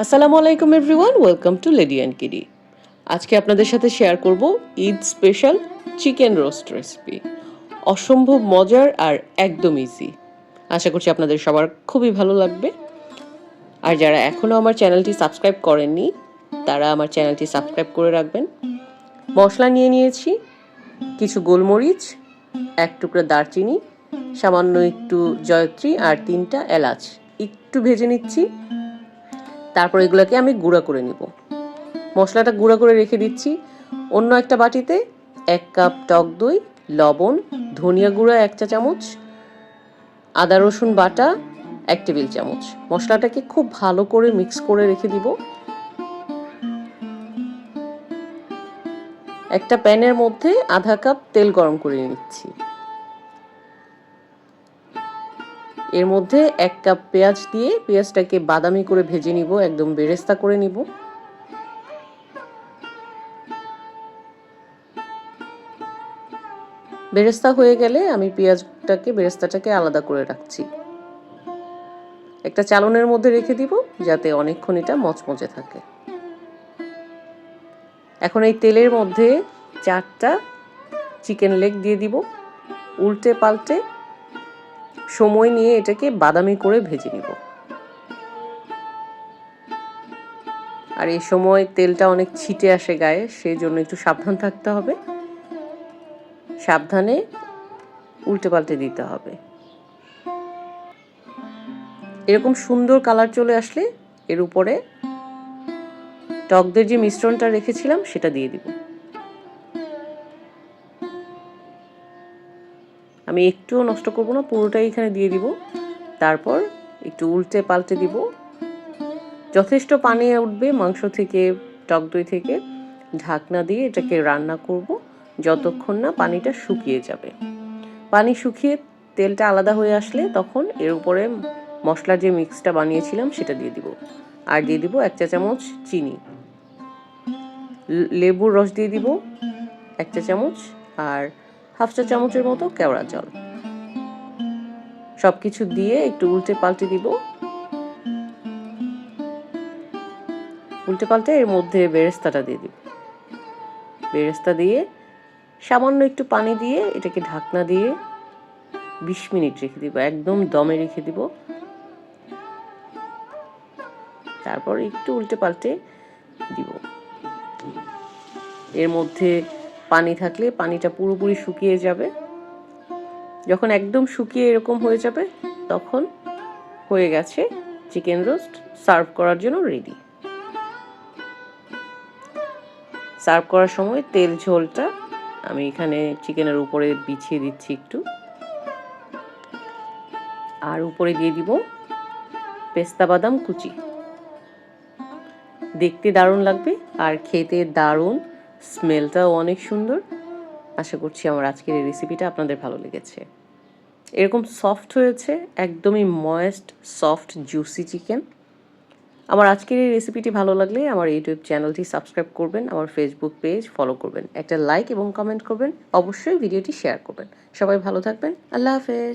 আসসালামু আলাইকুম everyone, welcome to lady and kiddie. আজকে আপনাদের সাথে শেয়ার করব Eid special chicken roast recipe. অসম্ভব মজার আর একদম ইজি আশা করছি আপনাদের সবার খুবই ভালো লাগবে। আর যারা এখনও আমার চ্যানেলটি সাবস্ক্রাইব করেননি, তারা আমার চ্যানেলটি সাবস্ক্রাইব করে রাখবেন। মশলা নিয়ে নিয়েছি কিছু গোলমরিচ, এক টুকরা দারচিনি, সামান্য একটু জয়ত্রী আর তিনটা এলাচ। একটু ভেজে নিচ্ছি। তারপর এগুলোকে আমি গুঁড়া করে নিব। মশলাটা গুঁড়া করে রেখে দিচ্ছি। অন্য একটা বাটিতে এক কাপ টক দই, লবণ, ধনিয়া গুঁড়া এক চা চামচ, আদা রসুন বাটা এক টেবিল চামচ। মশলাটাকে খুব ভালো করে মিক্স করে রেখে দিব। একটা প্যানের মধ্যে আধা কাপ তেল গরম করে নিচ্ছি। এর মধ্যে এক কাপ পেঁয়াজ দিয়ে পেঁয়াজটাকে বাদামি করে ভেজে নিব, একদম বেরেস্তা করে নিব। বেরেস্তা হয়ে গেলে আমি পেঁয়াজটাকে, বেরেস্তাটাকে আলাদা করে রাখছি। একটা চালনের মধ্যে রেখে দিব, যাতে অনেকক্ষণ এটা মচমচে থাকে। এখন এই তেলের মধ্যে চারটা চিকেন লেগ দিয়ে দিব। উল্টে পাল্টে সময় নিয়ে এটাকে বাদামি করে ভেজে নিব। আর এই সময় তেলটা অনেক ছিটে আসে গায়ে, সেই জন্য একটু সাবধান থাকতে হবে। সাবধানে উল্টে পাল্টে দিতে হবে। এরকম সুন্দর কালার চলে আসলে এর উপরে টকদের যে মিশ্রণটা রেখেছিলাম সেটা দিয়ে দিব। আমি একটুও নষ্ট করব না, পুরোটাই এখানে দিয়ে দিব। তারপর একটু উল্টে পাল্টে দিব। যথেষ্ট পানি উঠবে মাংস থেকে, টক দই থেকে। ঢাকনা দিয়ে এটাকে রান্না করব যতক্ষণ না পানিটা শুকিয়ে যাবে। পানি শুকিয়ে তেলটা আলাদা হয়ে আসলে তখন এর উপরে মশলার যে মিক্সটা বানিয়েছিলাম সেটা দিয়ে দিব। আর দিয়ে দিব এক চা চামচ চিনি। লেবুর রস দিয়ে দিব এক চা চামচ। আর হাফ চা চামচের মতো কেওড়া জল। সব কিছু দিয়ে একটু উল্টে পাল্টে দিব। উল্টে পাল্টে এর মধ্যে বেরেস্তাটা দিয়ে দিব। বেরেস্তা দিয়ে সামান্য একটু পানি দিয়ে এটাকে ঢাকনা দিয়ে বিশ মিনিট রেখে দিব, একদম দমে রেখে দিব। তারপর একটু উল্টে পাল্টে দিব। এর মধ্যে পানি থাকলে পানিটা পুরোপুরি শুকিয়ে যাবে। যখন একদম শুকিয়ে এরকম হয়ে যাবে, তখন হয়ে গেছে চিকেন রোস্ট সার্ভ করার জন্য রেডি সার্ভ করার সময় তেল ঝোলটা আমি এখানে চিকেনের উপরে বিছিয়ে দিচ্ছি একটু। আর উপরে দিয়ে দিব পেস্তা বাদাম কুচি। দেখতে দারুণ লাগবে আর খেতে দারুণ স্মেলটাও অনেক সুন্দর। আশা করছি আমার আজকের এই রেসিপিটা আপনাদের ভালো লেগেছে। এরকম সফট হয়েছে, একদমই ময়েস্ট সফট জুসি চিকেন আমার আজকের এই রেসিপিটি ভালো লাগলে আমার ইউটিউব চ্যানেলটি সাবস্ক্রাইব করবেন, আমার ফেসবুক পেজ ফলো করবেন। একটা লাইক এবং কমেন্ট করবেন, অবশ্যই ভিডিওটি শেয়ার করবেন। সবাই ভালো থাকবেন, আল্লাহ হাফেজ।